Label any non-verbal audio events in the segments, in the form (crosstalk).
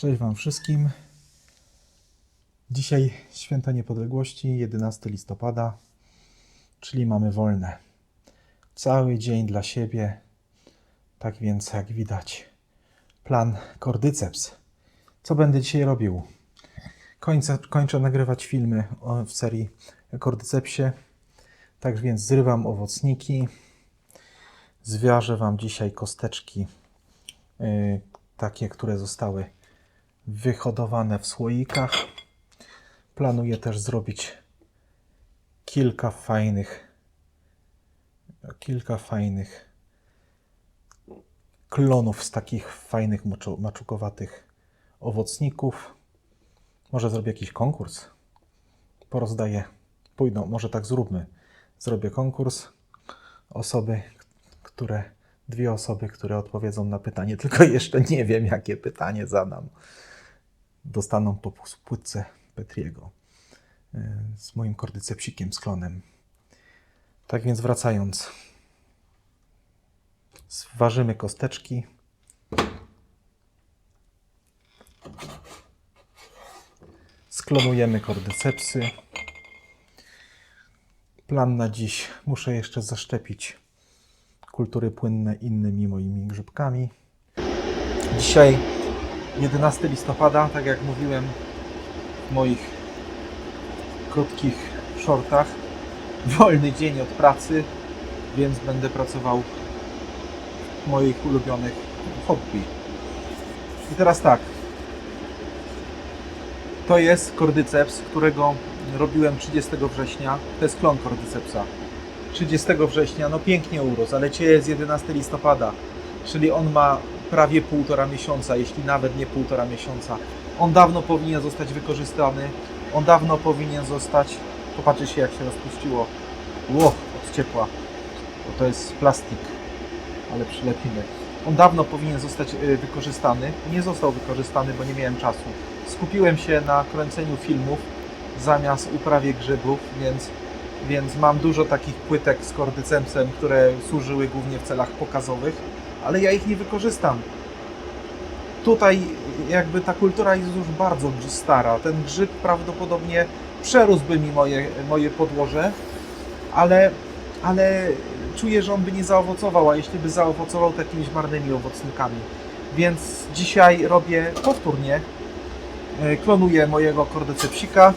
Cześć Wam wszystkim. Dzisiaj święto niepodległości, 11 listopada, czyli mamy wolne. Cały dzień dla siebie. Tak więc, jak widać, plan Kordyceps. Co będę dzisiaj robił? Kończę, kończę nagrywać filmy w serii Kordycepsie. Tak więc zrywam owocniki. Zwiążę Wam dzisiaj kosteczki, yy, takie, które zostały wyhodowane w słoikach. Planuję też zrobić kilka fajnych, kilka fajnych klonów z takich fajnych maczu, maczugowatych owocników. Może zrobię jakiś konkurs. Porozdaję. Pójdą, może tak zróbmy. Zrobię konkurs. Osoby, które, dwie osoby, które odpowiedzą na pytanie, (laughs) tylko jeszcze nie wiem, jakie pytanie zadam dostaną po płytce Petriego y, z moim kordycepsikiem, z klonem. Tak więc wracając, zważymy kosteczki. Sklonujemy kordycepsy. Plan na dziś muszę jeszcze zaszczepić kultury płynne innymi moimi grzybkami. Dzisiaj 11 listopada, tak jak mówiłem w moich krótkich shortach, wolny dzień od pracy, więc będę pracował w moich ulubionych hobby. I teraz tak. To jest kordyceps, którego robiłem 30 września. To jest klon kordycepsa. 30 września, no pięknie urósł, ale dzisiaj jest 11 listopada, czyli on ma prawie półtora miesiąca, jeśli nawet nie półtora miesiąca. On dawno powinien zostać wykorzystany, on dawno powinien zostać, popatrzcie się jak się rozpuściło, Ło, od ciepła, bo to jest plastik, ale przylepimy. On dawno powinien zostać y, wykorzystany, nie został wykorzystany, bo nie miałem czasu. Skupiłem się na kręceniu filmów zamiast uprawie grzybów, więc, więc mam dużo takich płytek z kordycepsem, które służyły głównie w celach pokazowych ale ja ich nie wykorzystam. Tutaj jakby ta kultura jest już bardzo stara. Ten grzyb prawdopodobnie przerósłby mi moje, moje podłoże, ale, ale czuję, że on by nie zaowocował, a jeśli by zaowocował, to jakimiś marnymi owocnikami. Więc dzisiaj robię powtórnie, e, klonuję mojego kordycepsika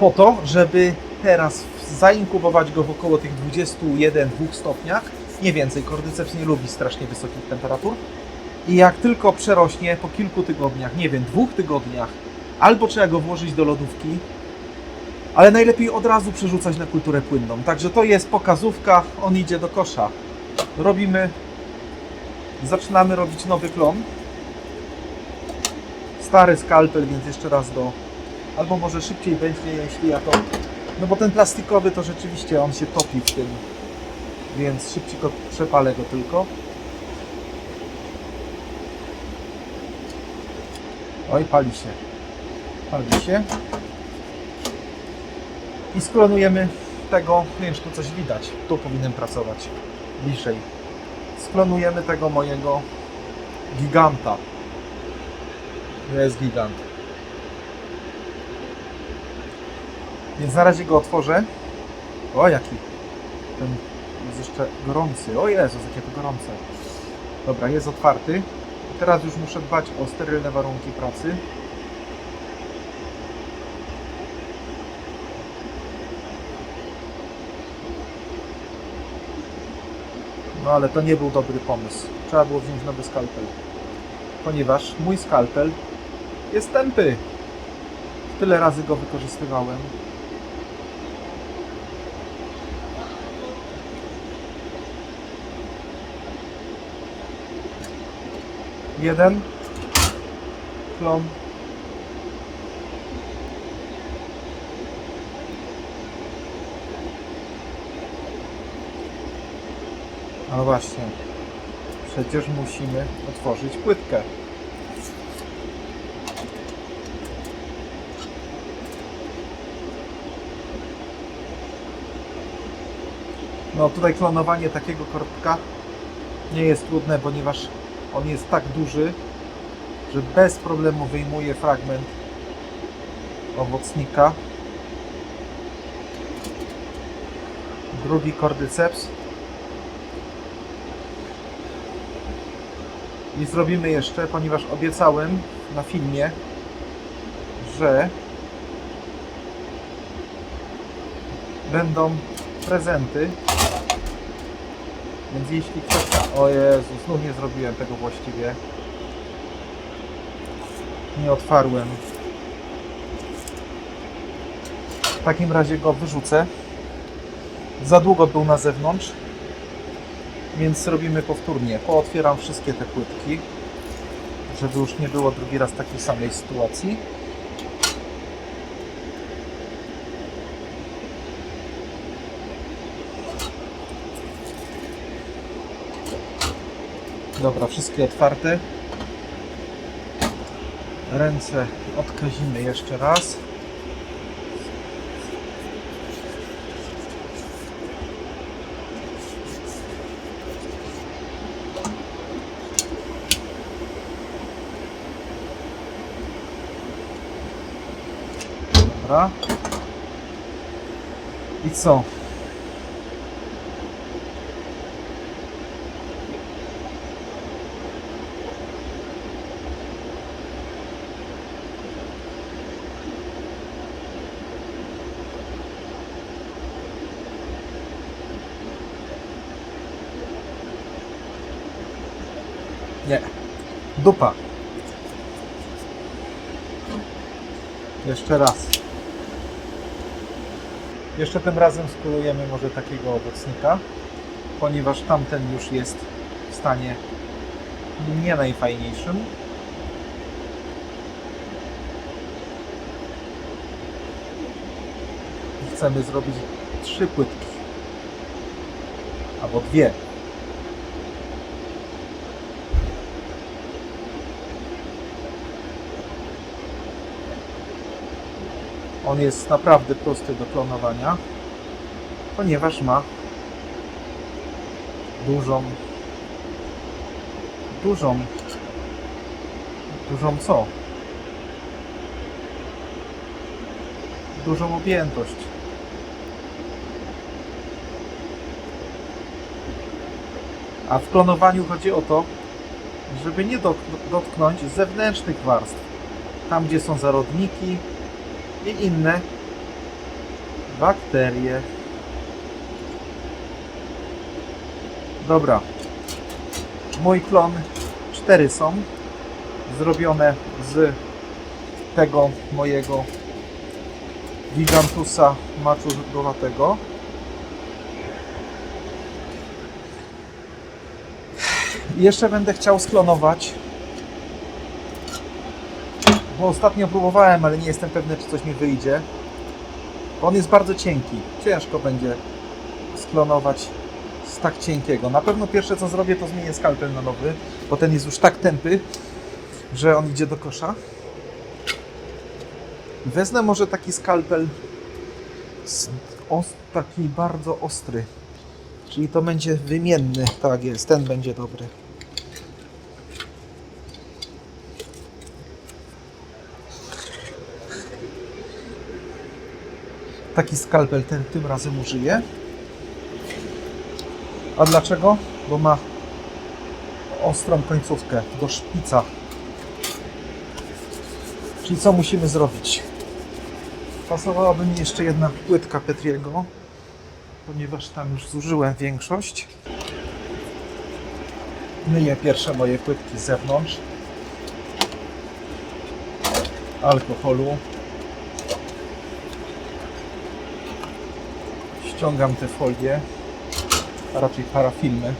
po to, żeby teraz zainkubować go w około tych 21-2 stopniach nie więcej. Kordyceps nie lubi strasznie wysokich temperatur. I jak tylko przerośnie po kilku tygodniach, nie wiem, dwóch tygodniach, albo trzeba go włożyć do lodówki, ale najlepiej od razu przerzucać na kulturę płynną. Także to jest pokazówka, on idzie do kosza. Robimy, zaczynamy robić nowy klon. Stary skalpel, więc jeszcze raz do, albo może szybciej będzie, jeśli ja to, no bo ten plastikowy to rzeczywiście on się topi w tym, więc szybciej przepalę go tylko. Oj, pali się. Pali się. I sklonujemy tego, nie wiem, czy tu coś widać. Tu powinien pracować bliżej. Sklonujemy tego mojego giganta. To jest gigant. Więc na razie go otworzę. O, jaki ten jeszcze gorący. O Jezus, jakie to gorące. Dobra, jest otwarty. Teraz już muszę dbać o sterylne warunki pracy. No ale to nie był dobry pomysł. Trzeba było wziąć nowy skalpel. Ponieważ mój skalpel jest tępy. Tyle razy go wykorzystywałem. Jeden. Klon no właśnie. Przecież musimy otworzyć płytkę. No tutaj klonowanie takiego korbka nie jest trudne, ponieważ on jest tak duży, że bez problemu wyjmuje fragment owocnika. Drugi kordyceps. I zrobimy jeszcze, ponieważ obiecałem na filmie, że będą prezenty. Więc jeśli ktoś... O Jezu, znów nie zrobiłem tego właściwie. Nie otwarłem. W takim razie go wyrzucę. Za długo był na zewnątrz. Więc robimy powtórnie. Pootwieram wszystkie te płytki, żeby już nie było drugi raz takiej samej sytuacji. Dobra, wszystkie otwarte. Ręce odkazimy jeszcze raz. Dobra. I co? Nie. Dupa. Jeszcze raz. Jeszcze tym razem spróbujemy może takiego owocnika, ponieważ tamten już jest w stanie nie najfajniejszym. Chcemy zrobić trzy płytki. Albo dwie. On jest naprawdę prosty do klonowania, ponieważ ma dużą, dużą, dużą co? Dużą objętość. A w klonowaniu chodzi o to, żeby nie dotknąć zewnętrznych warstw. Tam, gdzie są zarodniki, i inne bakterie. Dobra. Mój klon cztery są zrobione z tego mojego Gigantusa maczugowatego. Jeszcze będę chciał sklonować bo ostatnio próbowałem, ale nie jestem pewny, czy coś mi wyjdzie. On jest bardzo cienki. Ciężko będzie sklonować z tak cienkiego. Na pewno pierwsze co zrobię, to zmienię skalpel na nowy, bo ten jest już tak tępy, że on idzie do kosza. Wezmę może taki skalpel taki bardzo ostry. Czyli to będzie wymienny. Tak jest, ten będzie dobry. Taki skalpel ten tym razem użyję. A dlaczego? Bo ma ostrą końcówkę do szpica. Czyli co musimy zrobić? Pasowałaby mi jeszcze jedna płytka Petriego, ponieważ tam już zużyłem większość. Myję pierwsze moje płytki z zewnątrz. Alkoholu. Ściągam te folie, a raczej parafilmy.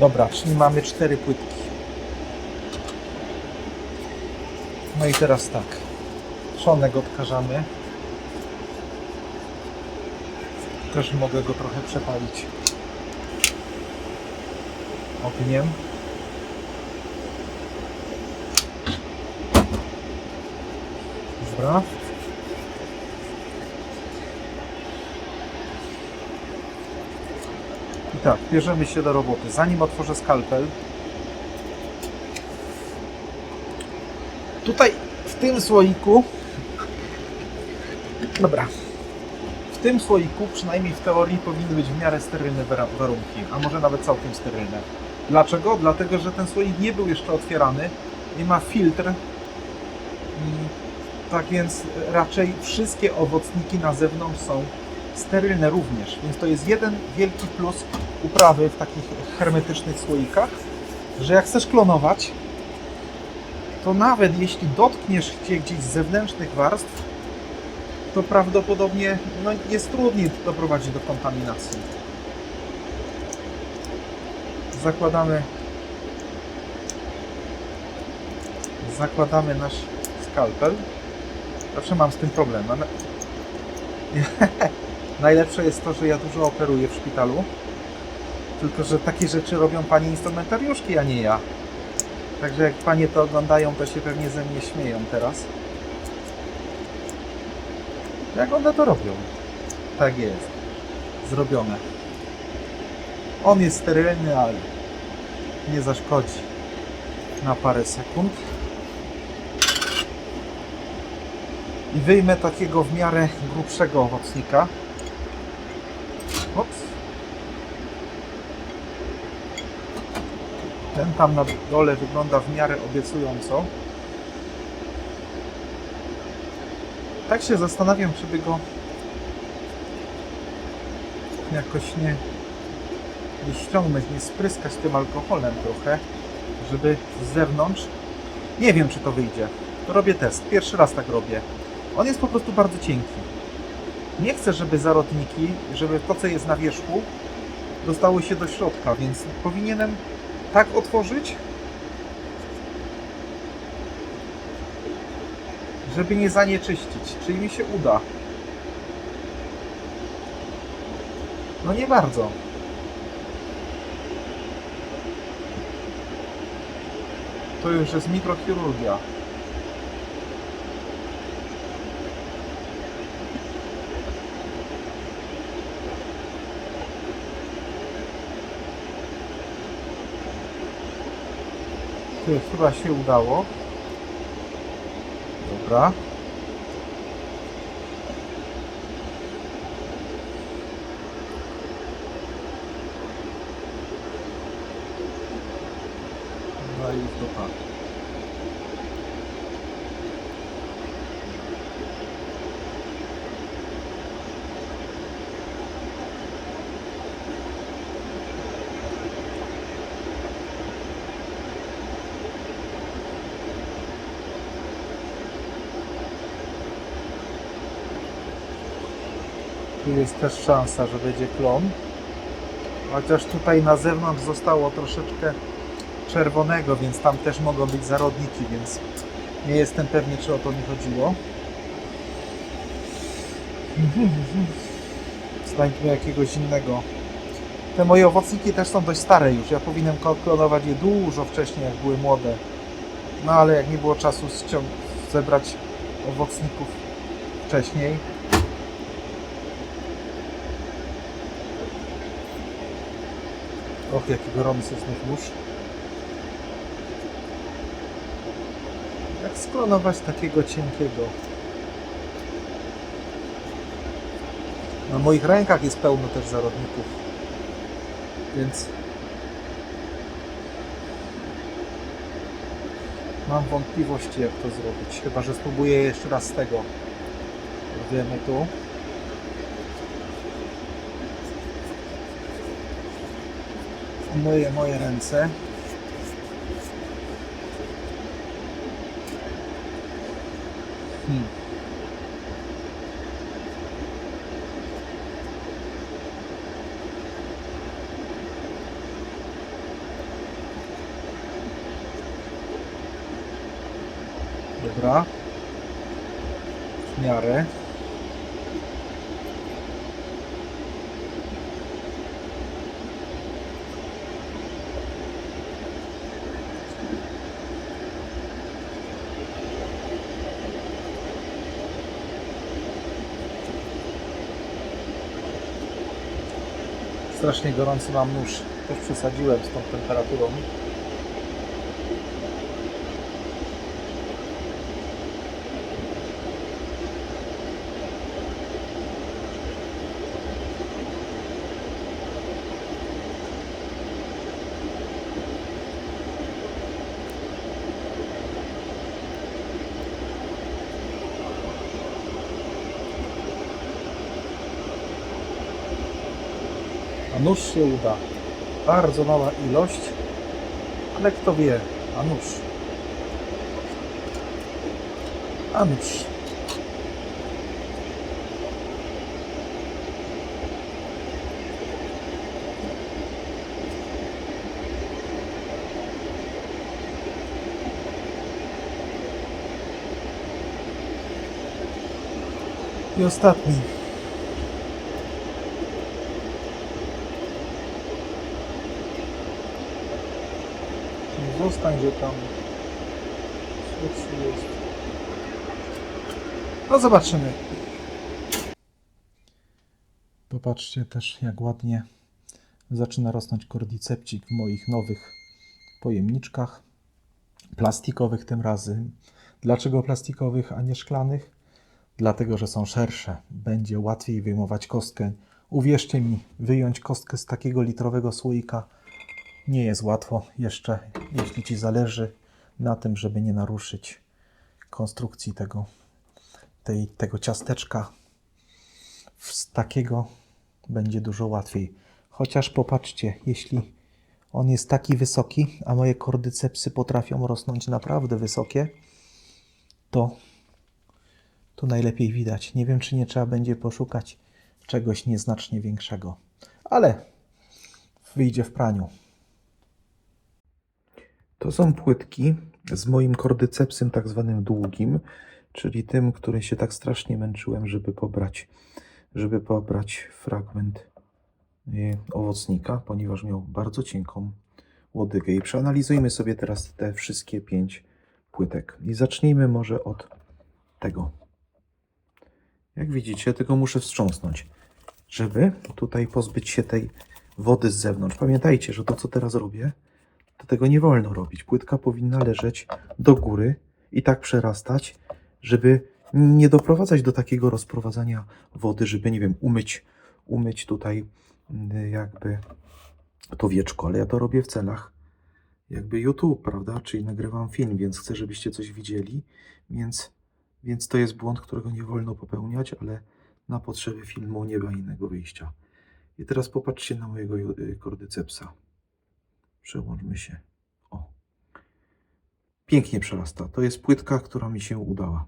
Dobra, czyli mamy cztery płytki. No i teraz tak. Trzonek odkażamy. Też mogę go trochę przepalić ogniem. Dobra. I tak, bierzemy się do roboty. Zanim otworzę skalpel, tutaj w tym słoiku, dobra, w tym słoiku, przynajmniej w teorii, powinny być w miarę sterylne warunki, a może nawet całkiem sterylne. Dlaczego? Dlatego, że ten słoik nie był jeszcze otwierany i ma filtr. Mm, Tak więc raczej wszystkie owocniki na zewnątrz są sterylne również. Więc to jest jeden wielki plus uprawy w takich hermetycznych słoikach, że jak chcesz klonować, to nawet jeśli dotkniesz się gdzieś z zewnętrznych warstw, to prawdopodobnie no, jest trudniej doprowadzić do kontaminacji. Zakładamy zakładamy nasz skalpel. Zawsze mam z tym problem. (laughs) Najlepsze jest to, że ja dużo operuję w szpitalu. Tylko, że takie rzeczy robią panie instrumentariuszki, a nie ja. Także jak panie to oglądają, to się pewnie ze mnie śmieją teraz. Jak one to robią? Tak jest. Zrobione. On jest sterylny, ale nie zaszkodzi na parę sekund. I wyjmę takiego w miarę grubszego owocnika. Ops. Ten tam na dole wygląda w miarę obiecująco. Tak się zastanawiam, czy by go jakoś nie, nie ściągnąć, nie spryskać tym alkoholem trochę, żeby z zewnątrz. Nie wiem, czy to wyjdzie. Robię test. Pierwszy raz tak robię. On jest po prostu bardzo cienki. Nie chcę, żeby zarodniki, żeby to, co jest na wierzchu, dostało się do środka, więc powinienem tak otworzyć, żeby nie zanieczyścić. Czyli mi się uda. No nie bardzo. To już jest mikrochirurgia. Ty, chyba się udało. Dobra. No i już dopadł. Jest też szansa, że będzie klon. Chociaż tutaj na zewnątrz zostało troszeczkę czerwonego, więc tam też mogą być zarodniki, więc nie jestem pewny, czy o to mi chodziło. (laughs) Znajdźmy jakiegoś innego. Te moje owocniki też są dość stare już. Ja powinienem klonować je dużo wcześniej, jak były młode. No ale jak nie było czasu zebrać owocników wcześniej, Och, jaki gorący znów nóż. Jak sklonować takiego cienkiego? Na moich rękach jest pełno też zarodników. Więc mam wątpliwości jak to zrobić. Chyba, że spróbuję jeszcze raz z tego. Wiemy tu. Myję moje ręce. Hmm. Dobra. W miarę. Strasznie gorący mam nóż. Też przesadziłem z tą temperaturą. A nóż się uda. Bardzo mała ilość, ale kto wie, a nóż. A nóż. I ostatni. Zostań, że tam jest. No zobaczymy. Popatrzcie też, jak ładnie zaczyna rosnąć kordycepcik w moich nowych pojemniczkach. Plastikowych tym razem. Dlaczego plastikowych, a nie szklanych? Dlatego, że są szersze. Będzie łatwiej wyjmować kostkę. Uwierzcie mi, wyjąć kostkę z takiego litrowego słoika nie jest łatwo jeszcze, jeśli Ci zależy na tym, żeby nie naruszyć konstrukcji tego, tej, tego ciasteczka. Z takiego będzie dużo łatwiej. Chociaż popatrzcie, jeśli on jest taki wysoki, a moje kordycepsy potrafią rosnąć naprawdę wysokie, to, to najlepiej widać. Nie wiem, czy nie trzeba będzie poszukać czegoś nieznacznie większego. Ale wyjdzie w praniu. To są płytki z moim kordycepsem tak zwanym długim, czyli tym, który się tak strasznie męczyłem, żeby pobrać, żeby pobrać fragment y, owocnika, ponieważ miał bardzo cienką łodygę. I przeanalizujmy sobie teraz te wszystkie pięć płytek. I zacznijmy może od tego. Jak widzicie, tylko muszę wstrząsnąć, żeby tutaj pozbyć się tej wody z zewnątrz. Pamiętajcie, że to, co teraz robię, to tego nie wolno robić. Płytka powinna leżeć do góry i tak przerastać, żeby nie doprowadzać do takiego rozprowadzania wody, żeby, nie wiem, umyć, umyć tutaj mm, jakby to wieczko, ale ja to robię w celach jakby YouTube, prawda? Czyli nagrywam film, więc chcę, żebyście coś widzieli, więc, więc to jest błąd, którego nie wolno popełniać, ale na potrzeby filmu nie ma innego wyjścia. I teraz popatrzcie na mojego y, kordycepsa. Przełączmy się. O. Pięknie przerasta. To jest płytka, która mi się udała.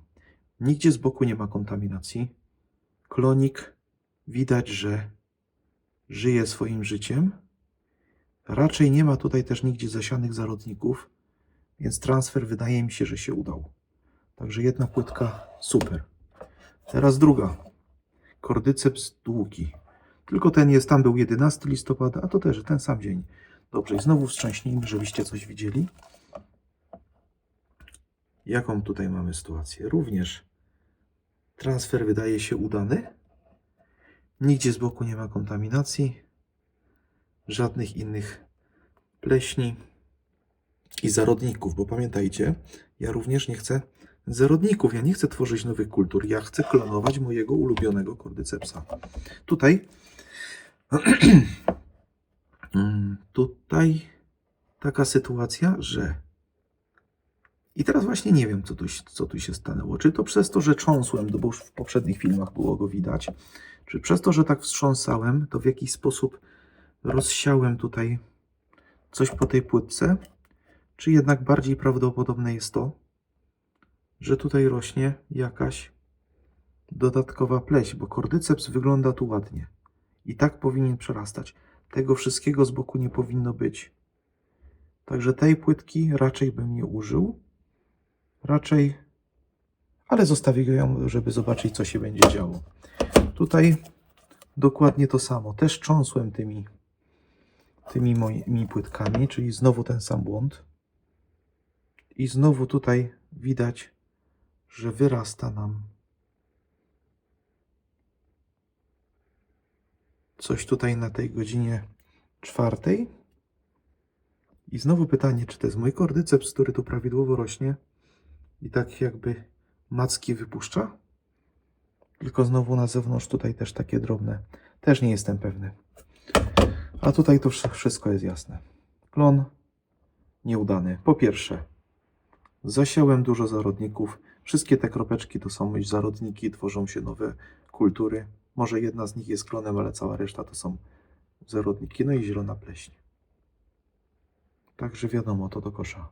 Nigdzie z boku nie ma kontaminacji. Klonik widać, że żyje swoim życiem. Raczej nie ma tutaj też nigdzie zasianych zarodników, więc transfer wydaje mi się, że się udał. Także jedna płytka super. Teraz druga. Kordyceps długi. Tylko ten jest, tam był 11 listopada, a to też ten sam dzień. Dobrze, i znowu wstrząśnijmy, żebyście coś widzieli. Jaką tutaj mamy sytuację? Również transfer wydaje się udany. Nigdzie z boku nie ma kontaminacji, żadnych innych pleśni i zarodników, bo pamiętajcie, ja również nie chcę zarodników, ja nie chcę tworzyć nowych kultur, ja chcę klonować mojego ulubionego kordycepsa. Tutaj (clears throat) tutaj taka sytuacja, że i teraz właśnie nie wiem, co tu, co tu się stanęło. Czy to przez to, że trząsłem, no bo już w poprzednich filmach było go widać, czy przez to, że tak wstrząsałem, to w jakiś sposób rozsiałem tutaj coś po tej płytce, czy jednak bardziej prawdopodobne jest to, że tutaj rośnie jakaś dodatkowa pleść, bo kordyceps wygląda tu ładnie i tak powinien przerastać. Tego wszystkiego z boku nie powinno być. Także tej płytki raczej bym nie użył. Raczej, ale zostawię ją, żeby zobaczyć, co się będzie działo. Tutaj dokładnie to samo. Też cząsłem tymi, tymi moimi płytkami, czyli znowu ten sam błąd. I znowu tutaj widać, że wyrasta nam Coś tutaj na tej godzinie czwartej. I znowu pytanie, czy to jest mój kordyceps, który tu prawidłowo rośnie i tak jakby macki wypuszcza? Tylko znowu na zewnątrz tutaj też takie drobne. Też nie jestem pewny. A tutaj to wsz- wszystko jest jasne. Klon nieudany. Po pierwsze, zasiałem dużo zarodników. Wszystkie te kropeczki to są już zarodniki, tworzą się nowe kultury. Może jedna z nich jest klonem, ale cała reszta to są zarodniki. No i zielona pleśń. Także wiadomo, to do kosza.